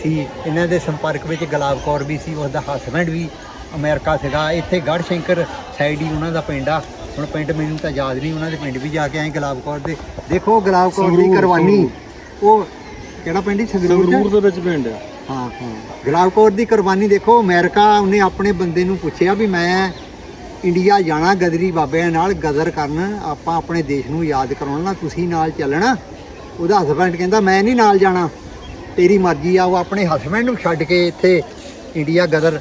ਸੀ। ਇਹਨਾਂ ਦੇ ਸੰਪਰਕ ਵਿੱਚ ਗੁਲਾਬ ਕੌਰ ਵੀ ਸੀ, ਉਸ ਦਾ ਹਸਬੈਂਡ ਵੀ ਅਮਰੀਕਾ ਸੀਗਾ। ਇੱਥੇ ਗੜ ਸ਼ੰਕਰ ਸਾਈਡ ਹੀ ਉਹਨਾਂ ਦਾ ਪਿੰਡ ਆ। ਹੁਣ ਪਿੰਡ ਮੈਨੂੰ ਤਾਂ ਯਾਦ ਨਹੀਂ ਉਹਨਾਂ ਦੇ ਪਿੰਡ ਵੀ ਜਾ ਕੇ ਆਏ ਗੁਲਾਬ ਕੌਰ ਦੇ। ਦੇਖੋ ਗੁਲਾਬ ਕੌਰ ਦੀ ਕੁਰਬਾਨੀ। ਉਹ ਕਿਹੜਾ ਪਿੰਡ ਸੀ? ਸੰਗਰੂਰ ਦੇ ਵਿੱਚ ਪਿੰਡ ਆ। ਹਾਂ ਹਾਂ। ਗੁਲਾਬ ਕੌਰ ਦੀ ਕੁਰਬਾਨੀ ਦੇਖੋ ਅਮਰੀਕਾ ਉਹਨੇ ਆਪਣੇ ਬੰਦੇ ਨੂੰ ਪੁੱਛਿਆ ਵੀ ਮੈਂ ਇੰਡੀਆ ਜਾਣਾ ਗਦਰੀ ਬਾਬਿਆਂ ਨਾਲ ਗਦਰ ਕਰਨ। ਆਪਾਂ ਆਪਣੇ ਦੇਸ਼ ਨੂੰ ਯਾਦ ਕਰਾਉਣਾ ਤੁਸੀਂ ਨਾਲ ਚੱਲਣਾ। ਉਹਦਾ ਹਸਬੈਂਡ ਕਹਿੰਦਾ ਮੈਂ ਨਹੀਂ ਨਾਲ ਜਾਣਾ। ਤੇਰੀ ਮਰਜ਼ੀ ਆ ਉਹ ਆਪਣੇ ਹਸਬੈਂਡ ਨੂੰ ਛੱਡ ਕੇ ਇੱਥੇ ਇੰਡੀਆ ਗਦਰ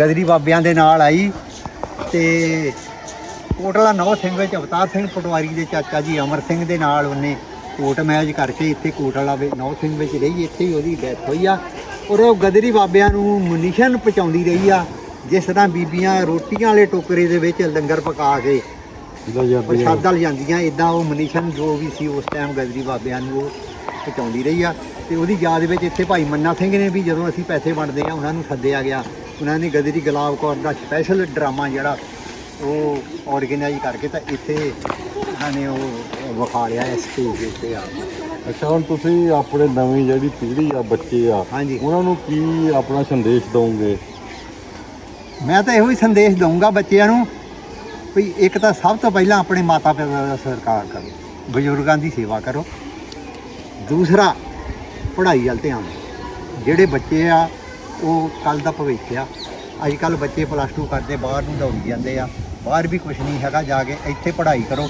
ਗਦਰੀ ਬਾਬਿਆਂ ਦੇ ਨਾਲ ਆਈ ਤੇ ਕੋਟਲਾ ਨੌ ਸਿੰਘ ਵਿੱਚ ਅਵਤਾਰ ਸਿੰਘ ਪਟਵਾਰੀ ਦੇ ਚਾਚਾ ਜੀ ਅਮਰ ਸਿੰਘ ਦੇ ਨਾਲ ਉਹਨੇ ਕੋਟ ਮੈਚ ਕਰਕੇ ਇੱਥੇ ਕੋਟਲਾ ਵਿੱਚ ਨੌ ਸਿੰਘ ਵਿੱਚ ਰਹੀ। ਇੱਥੇ ਹੀ ਉਹਦੀ ਡੈਥ ਹੋਈ ਆ। ਔਰ ਉਹ ਗਦਰੀ ਬਾਬਿਆਂ ਨੂੰ ਮੁਨੀਸ਼ਨ ਪਹੁੰਚਾਉਂਦੀ ਰਹੀ ਆ ਜਿਸ ਤਰ੍ਹਾਂ ਬੀਬੀਆਂ ਰੋਟੀਆਂ ਵਾਲੇ ਟੋਕਰੇ ਦੇ ਵਿੱਚ ਲੰਗਰ ਪਕਾ ਕੇ ਪ੍ਰਸ਼ਾਦਾ ਲਿਜਾਂਦੀਆਂ ਇਦਾਂ ਉਹ ਮਨੀਸ਼ਨ ਜੋ ਵੀ ਸੀ ਉਸ ਟਾਈਮ ਗਦਰੀ ਬਾਬਿਆਂ ਨੂੰ ਉਹ ਪਹੁੰਚਾਉਂਦੀ ਰਹੀ ਆ। ਤੇ ਉਹਦੀ ਯਾਦ ਵਿੱਚ ਇੱਥੇ ਭਾਈ ਮੰਨਾ ਸਿੰਘ ਨੇ ਵੀ ਜਦੋਂ ਅਸੀਂ ਪੈਸੇ ਵੰਡਦੇ ਆ ਉਹਨਾਂ ਨੂੰ ਸੱਦਿਆ ਗਿਆ। ਉਹਨਾਂ ਨੇ ਗਦਰੀ ਗੁਲਾਬ ਕੌਰ ਦਾ ਸਪੈਸ਼ਲ ਡਰਾਮਾ ਜਿਹੜਾ ਉਹ ਆਰਗੇਨਾਈਜ਼ ਕਰਕੇ ਤਾਂ ਇੱਥੇ ਉਹਨਾਂ ਨੇ ਉਹ ਵਿਖਾ ਲਿਆ ਇਸ ਸਟੇਜ ਦੇ ਉੱਤੇ ਆ ਅੱਛਾ ਹੁਣ ਤੁਸੀਂ ਆਪਣੇ ਨਵੀਂ ਜਿਹੜੀ ਪੀੜ੍ਹੀ ਆ ਬੱਚੇ ਆ ਹਾਂਜੀ। ਉਹਨਾਂ ਨੂੰ ਕੀ ਆਪਣਾ ਸੰਦੇਸ਼ ਦਵੋਗੇ? ਮੈਂ ਤਾਂ ਇਹੋ ਹੀ ਸੰਦੇਸ਼ ਦਊਂਗਾ ਬੱਚਿਆਂ ਨੂੰ ਵੀ ਇੱਕ ਤਾਂ ਸਭ ਤੋਂ ਪਹਿਲਾਂ ਆਪਣੇ ਮਾਤਾ ਪਿਤਾ ਦਾ ਸਤਿਕਾਰ ਕਰੋ ਬਜ਼ੁਰਗਾਂ ਦੀ ਸੇਵਾ ਕਰੋ। ਦੂਸਰਾ ਪੜ੍ਹਾਈ ਵੱਲ ਧਿਆਨ ਦਿਓ। ਜਿਹੜੇ ਬੱਚੇ ਆ ਉਹ ਕੱਲ ਦਾ ਭਵਿੱਖ ਆ। ਅੱਜ ਕੱਲ ਬੱਚੇ ਪਲੱਸ 2 ਕਰਦੇ ਬਾਹਰ ਨੂੰ ਦੌੜੀ ਜਾਂਦੇ ਆ। ਬਾਹਰ ਵੀ ਕੁਝ ਨਹੀਂ ਹੈਗਾ ਜਾ ਕੇ ਇੱਥੇ ਪੜ੍ਹਾਈ ਕਰੋ।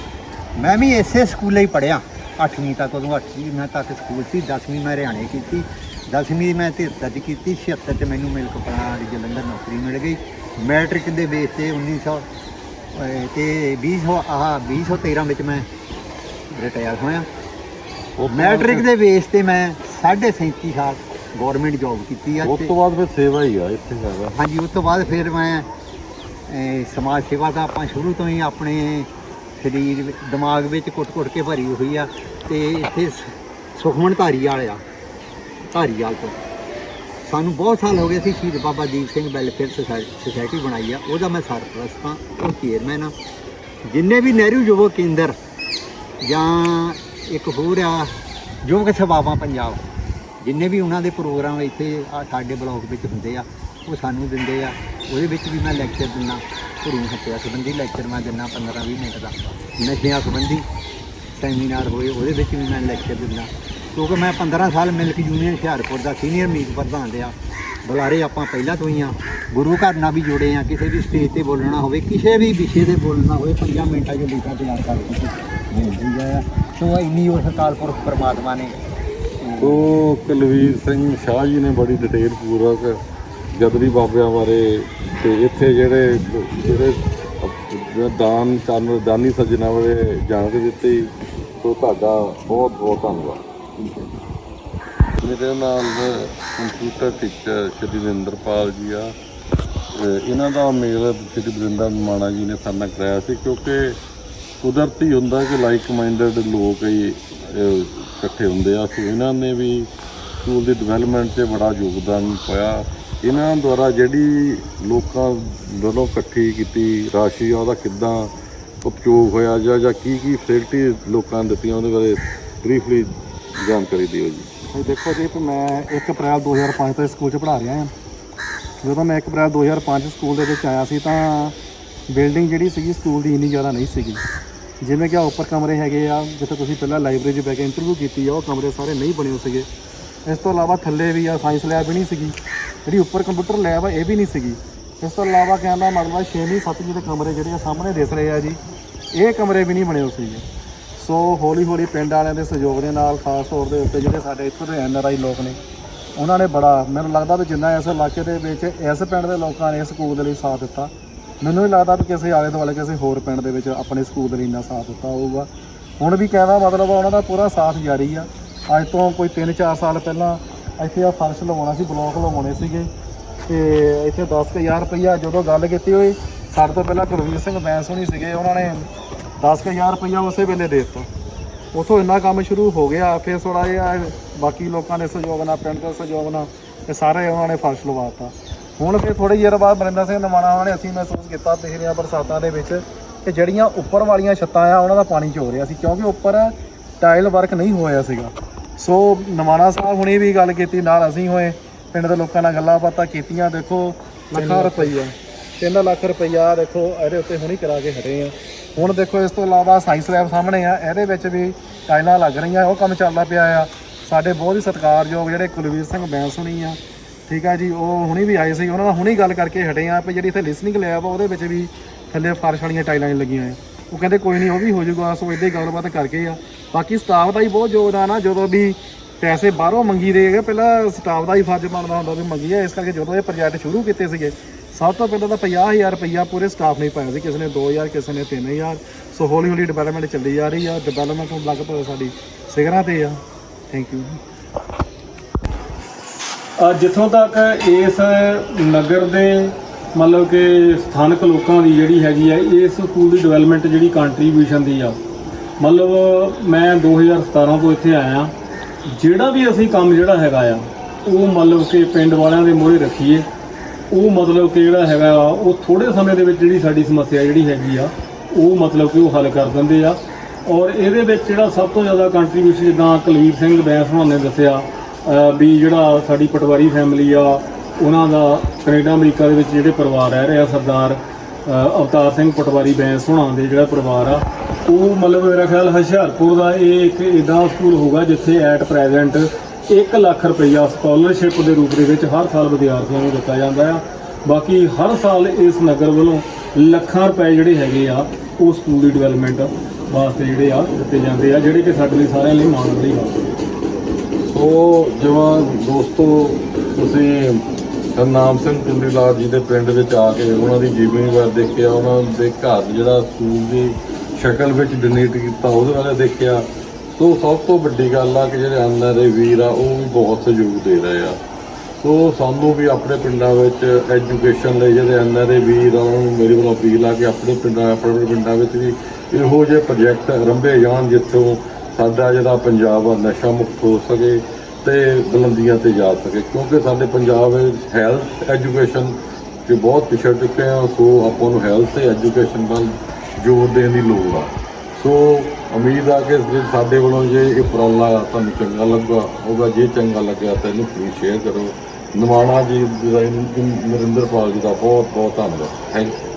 ਮੈਂ ਵੀ ਇਸੇ ਸਕੂਲੇ ਹੀ ਪੜ੍ਹਿਆ। 8ਵੀਂ ਤੱਕ ਉਦੋਂ 8ਵੀਂ ਮੈਂ ਤੱਕ ਸਕੂਲ ਸੀ 10ਵੀਂ ਮੈਂ ਹਰਿਆਣੇ ਕੀਤੀ। 10ਵੀਂ ਮੈਂ 73 ਚ ਕੀਤੀ 76 ਚ ਮੈਨੂੰ ਮਿਲਕ ਪੜਾ ਦੀ ਜਲੰਧਰ ਨੌਕਰੀ ਮਿਲ ਗਈ। ਮੈਟ੍ਰਿਕ ਦੇ ਬੇਸ ਤੇ 1900 ਅਹ ਤੇ 20 ਆਹ 2013 ਵਿੱਚ ਮੈਂ ਰਿਟਾਇਰ ਹੋਇਆ। ਮੈਟ੍ਰਿਕ ਦੇ ਬੇਸ ਤੇ ਮੈਂ 37.5 ਸਾਲ ਗਵਰਨਮੈਂਟ ਜੌਬ ਕੀਤੀ ਆ ਉਸ ਤੇ ਬਾਅਦ ਫਿਰ ਸੇਵਾ ਹੀ ਆ ਇੱਥੇ ਹੈਗਾ। ਹਾਂਜੀ ਉਸ ਤੋਂ ਬਾਅਦ ਫਿਰ ਮੈਂ ਸਮਾਜ ਸੇਵਾ ਦਾ ਆਪਾਂ ਸ਼ੁਰੂ ਤੋਂ ਹੀ ਆਪਣੇ ਸਰੀਰ ਦਿਮਾਗ ਵਿੱਚ ਕੁੱਟ-ਕੁੱਟ ਕੇ ਭਰੀ ਹੋਈ ਆ ਤੇ ਇੱਥੇ ਸ- ਧਾਰੀ ਧਾਰੀਵਾਲ ਆ, ਧਾਰੀਵਾਲ ਤੋਂ। ਸਾਨੂੰ ਬਹੁਤ ਸਾਲ ਹੋ ਗਏ ਸੀ Shaheed Baba Deep Singh Welfare Society- Society ਬਣਾਈ ਆ, ਉਹਦਾ ਮੈਂ ਸਰਪ੍ਰਸਤ ਹਾਂ ਉਹ ਚੇਅਰਮੈਨ ਆ। ਜਿੰਨੇ ਵੀ ਨਹਿਰੂ ਯੁਵਕ ਕੇਂਦਰ ਜਾਂ ਇੱਕ ਹੋਰ ਆ, ਯੁਵਕ ਸਭਾਵਾਂ ਪੰਜਾਬ, ਜਿੰਨੇ ਵੀ ਉਹਨਾਂ ਦੇ ਪ੍ਰੋਗਰਾਮ ਇੱਥੇ ਸਾਡੇ ਬਲਾਕ ਵਿੱਚ ਹੁੰਦੇ ਆ, ਉਹ ਸਾਨੂੰ ਦਿੰਦੇ ਆ। ਉਹਦੇ ਵਿੱਚ ਵੀ ਮੈਂ ਲੈਕਚਰ ਦਿੰਦਾ ਭਰੂਣ ਹੱਤਿਆ ਸੰਬੰਧੀ ਲੈਕਚਰ ਮੈਂ ਦਿੰਦਾ 15-20 ਮਿੰਟ ਦਾ। ਨਸ਼ਿਆਂ ਸੰਬੰਧੀ ਸੈਮੀਨਾਰ ਹੋਏ, ਉਹਦੇ ਵਿੱਚ ਵੀ ਮੈਂ ਲੈਕਚਰ ਦਿੰਦਾ ਕਿਉਂਕਿ ਮੈਂ 15 ਸਾਲ ਮਿਲਕ ਯੂਨੀਅਨ ਹੁਸ਼ਿਆਰਪੁਰ ਦਾ ਸੀਨੀਅਰ ਮੀਤ ਪ੍ਰਧਾਨ ਰਿਹਾ। ਬੁਲਾਰੇ ਆਪਾਂ ਪਹਿਲਾਂ ਤੋਂ ਹੀ ਆ। ਗੁਰੂ ਘਰ ਨਾਲ ਵੀ ਜੁੜੇ ਆ, ਕਿਸੇ ਵੀ ਸਟੇਜ ਤੇ ਬੋਲਣਾ ਹੋਵੇ, ਕਿਸੇ ਵੀ ਵਿਸ਼ੇ ਤੇ ਬੋਲਣਾ ਹੋਵੇ 5 ਮਿੰਟਾਂ 'ਚ ਲਿਖਾ ਤਿਆਰ ਕਰ ਦਿੱਤੀ। ਮਿਲ ਸੋ ਇੰਨੀ ਉਸ ਅਕਾਲ ਪੁਰਖ ਪਰਮਾਤਮਾ ਨੇ। ਉਹ ਕੁਲਵੀਰ ਸਿੰਘ ਸ਼ਾਹ ਜੀ ਨੇ ਬੜੀ ਡਿਟੇਲ ਪੂਰਵਕ ਗਦਰੀ ਬਾਬਿਆਂ ਬਾਰੇ ਤੇ ਇੱਥੇ ਜਿਹੜੇ ਜਿਹੜੇ ਦਾਨ ਚੰਨ ਦਾਨੀ ਸੱਜਣਾ ਬਾਰੇ ਜਾਣਕਾਰੀ ਦਿੱਤੀ, ਸੋ ਤੁਹਾਡਾ ਬਹੁਤ ਬਹੁਤ ਧੰਨਵਾਦ। ਮੇਰੇ ਨਾਲ ਕੰਪਿਊਟਰ ਟੀਚਰ ਸ਼੍ਰੀ ਵਿੰਦਰਪਾਲ ਜੀ ਆ। ਇਹਨਾਂ ਦਾ ਮੇਲ ਸ਼੍ਰੀ ਬਰਿੰਦਾ ਮਾਣਾ ਜੀ ਨੇ ਸਾਨਾ ਕਰਾਇਆ ਸੀ, ਕਿਉਂਕਿ ਕੁਦਰਤੀ ਹੁੰਦਾ ਕਿ ਲਾਈਕ ਮਾਈਂਡਡ ਲੋਕ ਹੀ ਇਕੱਠੇ ਹੁੰਦੇ ਆ। ਸੋ ਇਹਨਾਂ ਨੇ ਵੀ ਸਕੂਲ ਦੀ ਡਿਵੈਲਪਮੈਂਟ 'ਚ ਬੜਾ ਯੋਗਦਾਨ ਪਾਇਆ। ਇਹਨਾਂ ਦੁਆਰਾ ਜਿਹੜੀ ਲੋਕਾਂ ਵੱਲੋਂ ਇਕੱਠੀ ਕੀਤੀ ਰਾਸ਼ੀ ਆ, ਉਹਦਾ ਕਿੱਦਾਂ ਉਪਯੋਗ ਹੋਇਆ ਜਾਂ ਜਾਂ ਕੀ ਕੀ ਫੈਸਿਲਿਟੀ ਲੋਕਾਂ ਨੇ ਦਿੱਤੀਆਂ, ਉਹਦੇ ਬਾਰੇ ਬਰੀਫਲੀ ਜਾਣਕਾਰੀ ਦਿਓ ਜੀ। ਇਹ ਦੇਖੋ ਜੀ ਮੈਂ 1 ਅਪ੍ਰੈਲ 2005 ਤੋਂ ਇਸ ਸਕੂਲ 'ਚ ਪੜ੍ਹਾ ਰਿਹਾ ਹਾਂ। ਜਦੋਂ ਮੈਂ 1 ਅਪ੍ਰੈਲ 2005 ਸਕੂਲ ਦੇ ਵਿੱਚ ਆਇਆ ਸੀ ਤਾਂ ਬਿਲਡਿੰਗ ਜਿਹੜੀ ਸੀਗੀ ਸਕੂਲ ਦੀ ਇੰਨੀ ਜ਼ਿਆਦਾ ਨਹੀਂ ਸੀਗੀ। ਜਿਵੇਂ ਕਿ ਆਹ ਉੱਪਰ ਕਮਰੇ ਹੈਗੇ ਆ, ਜਿੱਥੇ ਤੁਸੀਂ ਪਹਿਲਾਂ ਲਾਇਬ੍ਰੇਰੀ 'ਚ ਬੈ ਕੇ ਇੰਟਰਵਿਊ ਕੀਤੀ ਆ, ਉਹ ਕਮਰੇ ਸਾਰੇ ਨਹੀਂ ਬਣੇ ਹੋਏ ਸੀਗੇ। ਇਸ ਤੋਂ ਇਲਾਵਾ ਥੱਲੇ ਵੀ ਆ ਸਾਇੰਸ ਲੈਬ ਵੀ ਨਹੀਂ ਸੀਗੀ। ਜਿਹੜੀ ਉੱਪਰ ਕੰਪਿਊਟਰ ਲੈਬ ਆ, ਇਹ ਵੀ ਨਹੀਂ ਸੀਗੀ। ਇਸ ਤੋਂ ਇਲਾਵਾ ਕਹਿੰਦਾ ਮਤਲਬ 6ਵੀਂ 7ਵੀਂ ਦੇ ਕਮਰੇ ਜਿਹੜੇ ਆ, ਸਾਹਮਣੇ ਦਿਸ ਰਹੇ ਆ ਜੀ। ਇਹ ਕਮਰੇ ਵੀ ਨਹੀਂ ਬਣੇ ਹੋਏ ਸੀਗੇ। ਸੋ ਹੌਲੀ ਹੌਲੀ ਪਿੰਡ ਵਾਲਿਆਂ ਦੇ ਸਹਿਯੋਗ ਦੇ ਨਾਲ, ਖਾਸ ਤੌਰ ਦੇ ਉੱਤੇ ਜਿਹੜੇ ਸਾਡੇ ਇੱਥੋਂ ਦੇ ਐਨ ਆਰ ਆਈ ਲੋਕ ਨੇ, ਉਹਨਾਂ ਨੇ ਬੜਾ, ਮੈਨੂੰ ਲੱਗਦਾ ਵੀ ਜਿੰਨਾ ਇਸ ਇਲਾਕੇ ਦੇ ਵਿੱਚ, ਇਸ ਪਿੰਡ ਦੇ ਲੋਕਾਂ ਨੇ ਇਸ ਸਕੂਲ ਦੇ ਲਈ ਸਾਥ ਦਿੱਤਾ। ਮੈਨੂੰ ਨਹੀਂ ਲੱਗਦਾ ਵੀ ਕਿਸੇ ਆਲੇ ਦੁਆਲੇ, ਕਿਸੇ ਹੋਰ ਪਿੰਡ ਦੇ ਵਿੱਚ ਆਪਣੇ ਸਕੂਲ ਦੇ ਲਈ ਇੰਨਾ ਸਾਥ ਦਿੱਤਾ ਹੋਊਗਾ। ਹੁਣ ਵੀ ਕਹਿੰਦਾ ਮਤਲਬ ਉਹਨਾਂ ਦਾ ਪੂਰਾ ਸਾਥ ਜਾਰੀ ਆ। ਅੱਜ ਤੋਂ ਕੋਈ 3-4 ਸਾਲ ਪਹਿਲਾਂ ਇੱਥੇ ਆ ਫਰਸ਼ ਲਵਾਉਣਾ ਸੀ, ਬਲੋਕ ਲਵਾਉਣੇ ਸੀਗੇ। ਤੇ ਇੱਥੇ 10000 ਰੁਪਈਆ ਜਦੋਂ ਗੱਲ ਕੀਤੀ ਹੋਈ, ਸਾਡੇ ਤੋਂ ਪਹਿਲਾਂ ਕੁਲਵੀਰ ਸਿੰਘ ਬੈਂਸ ਹੋਣੀ ਸੀਗੇ, ਉਹਨਾਂ ਨੇ 10000 ਰੁਪਈਆ ਉਸੇ ਵੇਲੇ ਦੇ ਦਿੱਤਾ। ਉਥੋਂ ਇੰਨਾ ਕੰਮ ਸ਼ੁਰੂ ਹੋ ਗਿਆ, ਫਿਰ ਥੋੜਾ ਜਿਹਾ ਬਾਕੀ ਲੋਕਾਂ ਦੇ ਸਹਿਯੋਗ ਨਾਲ, ਪਿੰਡ ਦੇ ਸਹਿਯੋਗ ਨਾਲ, ਇਹ ਸਾਰੇ ਉਹਨਾਂ ਨੇ ਫਰਸ਼ ਲਵਾਤਾ ਹੁਣ ਫਿਰ ਥੋੜੇ ਜਿਹੇ ਬਾਅਦ ਮਰਿੰਦਰ ਸਿੰਘ ਨਵਾਣਾ ਉਹਨਾਂ ਨੇ, ਅਸੀਂ ਮਹਿਸੂਸ ਕੀਤਾ ਪਿਛਲੀਆਂ ਬਰਸਾਤਾਂ ਦੇ ਵਿੱਚ ਕਿ ਜਿਹੜੀਆਂ ਉੱਪਰ ਵਾਲੀਆਂ ਛੱਤਾਂ ਆ, ਉਹਨਾਂ ਦਾ ਪਾਣੀ ਚੋ ਰਿਹਾ ਸੀ, ਕਿਉਂਕਿ ਉੱਪਰ ਟਾਇਲ ਵਰਕ ਨਹੀਂ ਹੋਇਆ ਸੀਗਾ। ਸੋ ਨਵਾਣਾ ਸਾਹਿਬ ਹੁਣੇ ਵੀ ਗੱਲ ਕੀਤੀ ਨਾਲ ਅਸੀਂ ਹੋਏ। ਪਿੰਡ ਦੇ ਲੋਕਾਂ ਨਾਲ ਗੱਲਾਂ ਬਾਤਾਂ ਕੀਤੀਆਂ ਦੇਖੋ। ਲੱਖਾਂ ਰੁਪਈਆ। 3 ਲੱਖ ਰੁਪਈਆ ਦੇਖੋ ਇਹਦੇ ਉੱਤੇ ਹੁਣੀ ਕਰਾ ਕੇ ਹਟੇ ਆ। ਹੁਣ ਦੇਖੋ ਇਸ ਤੋਂ ਇਲਾਵਾ ਸਾਇੰਸ ਲੈਬ ਸਾਹਮਣੇ ਆ ਇਹਦੇ ਵਿੱਚ ਵੀ ਟਾਈਲਾਂ ਲੱਗ ਰਹੀਆਂ ਉਹ ਕੰਮ ਚੱਲਦਾ ਪਿਆ ਆ। ਸਾਡੇ ਬਹੁਤ ਹੀ ਸਤਿਕਾਰਯੋਗ ਜਿਹੜੇ ਕੁਲਵੀਰ ਸਿੰਘ ਬੈਂਸ ਹੁਣੀ ਆ ਠੀਕ ਆ ਜੀ ਉਹ ਹੁਣੀ ਵੀ ਆਏ ਸੀ ਉਹਨਾਂ ਨਾਲ ਹੁਣੀ ਗੱਲ ਕਰਕੇ ਹਟੇ ਆ ਵੀ ਜਿਹੜੀ ਇੱਥੇ ਲਿਸਨਿੰਗ ਲੈਬ ਆ ਉਹਦੇ ਵਿੱਚ ਵੀ ਥੱਲੇ ਫਰਸ਼ ਵਾਲੀਆਂ ਟਾਈਲਾਂ ਲੱਗੀਆਂ ਆ। ਉਹ ਕਹਿੰਦੇ ਕੋਈ ਨਹੀਂ ਉਹ ਵੀ ਹੋ ਜਾਊਗਾ ਸੋ ਇਦਾਂ ਹੀ ਗੱਲਬਾਤ ਕਰਕੇ ਆ। ਬਾਕੀ ਸਟਾਫ ਦਾ ਹੀ ਬਹੁਤ ਯੋਗਦਾਨ ਆ, ਜਦੋਂ ਵੀ ਪੈਸੇ ਬਾਹਰੋਂ ਮੰਗੀ ਦੇ ਹੈਗੇ, ਪਹਿਲਾਂ ਸਟਾਫ ਦਾ ਹੀ ਫਰਜ਼ ਬਣਦਾ ਹੁੰਦਾ ਵੀ ਮੰਗੀ ਮੰਗੀਏ, ਇਸ ਕਰਕੇ ਜਦੋਂ ਇਹ ਪ੍ਰੋਜੈਕਟ ਸ਼ੁਰੂ ਕੀਤੇ ਸੀਗੇ, ਸਭ ਤੋਂ ਪਹਿਲਾਂ ਤਾਂ 50000 ਰੁਪਈਆ ਪੂਰੇ ਸਟਾਫ ਨੇ ਪਾਇਆ ਸੀ, ਕਿਸੇ ਨੇ 2000 ਕਿਸੇ ਨੇ 3000 ਸੋ ਹੌਲੀ ਹੌਲੀ ਡਿਵੈਲਪਮੈਂਟ ਚੱਲੀ ਜਾ ਰਹੀ ਆ ਡਿਵੈਲਪਮੈਂਟ ਹੁਣ ਲਗਭਗ ਸਾਡੀ ਸਿਗਰਾਂ ਤੇ ਆ। ਥੈਂਕ ਯੂ ਜਿੱਥੋਂ ਤੱਕ ਇਸ ਨਗਰ ਦੇ ਮਤਲਬ ਕਿ ਸਥਾਨਕ ਲੋਕਾਂ ਦੀ ਜਿਹੜੀ ਹੈਗੀ ਆ, ਇਸ ਸਕੂਲ ਦੀ ਡਿਵੈਲਪਮੈਂਟ ਜਿਹੜੀ ਕੰਟਰੀਬਿਊਸ਼ਨ ਦੀ ਆ ਮਤਲਬ ਮੈਂ 2017 ਤੋਂ ਇੱਥੇ ਆਇਆ ਜਿਹੜਾ ਵੀ ਅਸੀਂ ਕੰਮ ਜਿਹੜਾ ਹੈਗਾ ਆ ਉਹ ਮਤਲਬ ਕਿ ਪਿੰਡ ਵਾਲਿਆਂ ਦੇ ਮੂਹਰੇ ਰੱਖੀਏ। ਉਹ ਮਤਲਬ ਕਿ ਜਿਹੜਾ ਹੈਗਾ ਆ, ਉਹ ਥੋੜੇ ਸਮੇਂ ਦੇ ਵਿੱਚ ਜਿਹੜੀ ਸਾਡੀ ਸਮੱਸਿਆ ਜਿਹੜੀ ਹੈਗੀ ਆ ਉਹ ਮਤਲਬ ਕਿ ਉਹ ਹੱਲ ਕਰ ਦਿੰਦੇ ਆ। ਔਰ ਇਹਦੇ ਵਿੱਚ ਜਿਹੜਾ ਸਭ ਤੋਂ ਜ਼ਿਆਦਾ ਕੰਟਰੀਬਿਊਸ਼ਨ ਜਿੱਦਾਂ ਕੁਲਵੀਰ ਸਿੰਘ ਬੈਂਸ ਹੋਣਾ ਨੇ ਦੱਸਿਆ ਵੀ ਜਿਹੜਾ ਸਾਡੀ ਪਟਵਾਰੀ ਫੈਮਿਲੀ ਆ ਉਹਨਾਂ ਦਾ ਕੈਨੇਡਾ ਅਮਰੀਕਾ ਦੇ ਵਿੱਚ ਜਿਹੜੇ ਪਰਿਵਾਰ ਰਹਿ ਰਿਹਾ ਸਰਦਾਰ ਅਵਤਾਰ ਸਿੰਘ ਪਟਵਾਰੀ ਬੈਂਸ ਹੋਣਾ ਦੇ ਜਿਹੜਾ ਪਰਿਵਾਰ ਆ, ਉਹ ਮਤਲਬ ਮੇਰਾ ਖਿਆਲ ਹੁਸ਼ਿਆਰਪੁਰ ਦਾ ਇਹ ਇੱਕ ਇਦਾਂ ਸਕੂਲ ਹੋਊਗਾ ਜਿੱਥੇ ਐਟ ਪ੍ਰੈਜ਼ੈਂਟ 1 ਲੱਖ ਰੁਪਈਆ ਸਕਾਲਰਸ਼ਿਪ ਦੇ ਰੂਪ ਦੇ ਵਿੱਚ ਹਰ ਸਾਲ ਵਿਦਿਆਰਥੀਆਂ ਨੂੰ ਦਿੱਤਾ ਜਾਂਦਾ ਆ। ਬਾਕੀ ਹਰ ਸਾਲ ਇਸ ਨਗਰ ਵੱਲੋਂ ਲੱਖਾਂ ਰੁਪਏ ਜਿਹੜੇ ਹੈਗੇ ਆ, ਉਹ ਸਕੂਲ ਦੀ ਡਿਵੈਲਪਮੈਂਟ ਵਾਸਤੇ ਜਿਹੜੇ ਆ ਦਿੱਤੇ ਜਾਂਦੇ ਆ, ਜਿਹੜੇ ਕਿ ਸਾਡੇ ਲਈ ਸਾਰਿਆਂ ਲਈ ਮਾਣ ਵਾਲੀ ਗੱਲ ਸੋ ਜਿਵੇਂ ਦੋਸਤੋ, ਤੁਸੀਂ ਨਾਮ ਸਿੰਘ ਟੁੰਡੀਲਾਲ ਜੀ ਦੇ ਪਿੰਡ ਵਿੱਚ ਆ ਕੇ ਉਹਨਾਂ ਦੀ ਜੀਵਨੀ ਬਾਰੇ ਦੇਖਿਆ, ਉਹਨਾਂ ਦੇ ਘਰ ਜਿਹੜਾ ਸਕੂਲ ਦੀ ਸ਼ਕਲ ਵਿੱਚ ਡੋਨੇਟ ਕੀਤਾ, ਉਹਦੇ ਬਾਰੇ ਦੇਖਿਆ। ਸੋ ਸਭ ਤੋਂ ਵੱਡੀ ਗੱਲ ਆ ਕਿ ਜਿਹੜੇ ਐਨਆਰਏ ਵੀਰ ਆ, ਉਹ ਵੀ ਬਹੁਤ ਸਹਿਯੋਗ ਦੇ ਰਹੇ ਆ। ਸੋ ਸਾਨੂੰ ਵੀ ਆਪਣੇ ਪਿੰਡਾਂ ਵਿੱਚ ਐਜੂਕੇਸ਼ਨ ਲਈ ਜਿਹੜੇ ਐਨਆਰਏ ਵੀਰ ਆ, ਉਹਨਾਂ ਨੂੰ ਮੇਰੀ ਵੱਲੋਂ ਅਪੀਲ ਆ ਕਿ ਆਪਣੇ ਪਿੰਡਾਂ ਆਪਣੇ ਪਿੰਡਾਂ ਵਿੱਚ ਵੀ ਇਹੋ ਜਿਹੇ ਪ੍ਰੋਜੈਕਟ ਆਰੰਭੇ ਜਾਣ, ਜਿੱਥੋਂ ਸਾਡਾ ਜਿਹੜਾ ਪੰਜਾਬ ਆ, ਨਸ਼ਾ ਮੁਕਤ ਹੋ ਸਕੇ। ਤੇ ਬੁਲੰਦੀਆਂ ਤੇ ਜਾ ਸਕੇ, ਕਿਉਂਕਿ ਸਾਡੇ ਪੰਜਾਬ ਵਿੱਚ ਹੈਲਥ ਐਜੂਕੇਸ਼ਨ ਤੇ ਬਹੁਤ ਪਿਛੜ ਚੁੱਕੇ ਆ, ਸੋ ਆਪਾਂ ਨੂੰ ਹੈਲਥ ਤੇ ਐਜੂਕੇਸ਼ਨ ਵੱਲ ਜ਼ੋਰ ਦੇਣ ਦੀ ਲੋੜ ਆ। ਸੋ ਉਮੀਦ ਆ ਕਿ ਜੇ ਸਾਡੇ ਵੱਲੋਂ ਜੇ ਇਹ ਉਪਰਾਲਾ ਤੁਹਾਨੂੰ ਚੰਗਾ ਲੱਗਾ ਹੋਗਾ ਜੇ ਚੰਗਾ ਲੱਗਿਆ ਤਾਂ ਇਹਨੂੰ ਪਲੀਜ਼ ਸ਼ੇਅਰ ਕਰੋ। ਨਵਾਣਾ ਜੀ ਦਾ ਨਰਿੰਦਰਪਾਲ ਜੀ ਦਾ ਬਹੁਤ ਬਹੁਤ ਧੰਨਵਾਦ। Thank you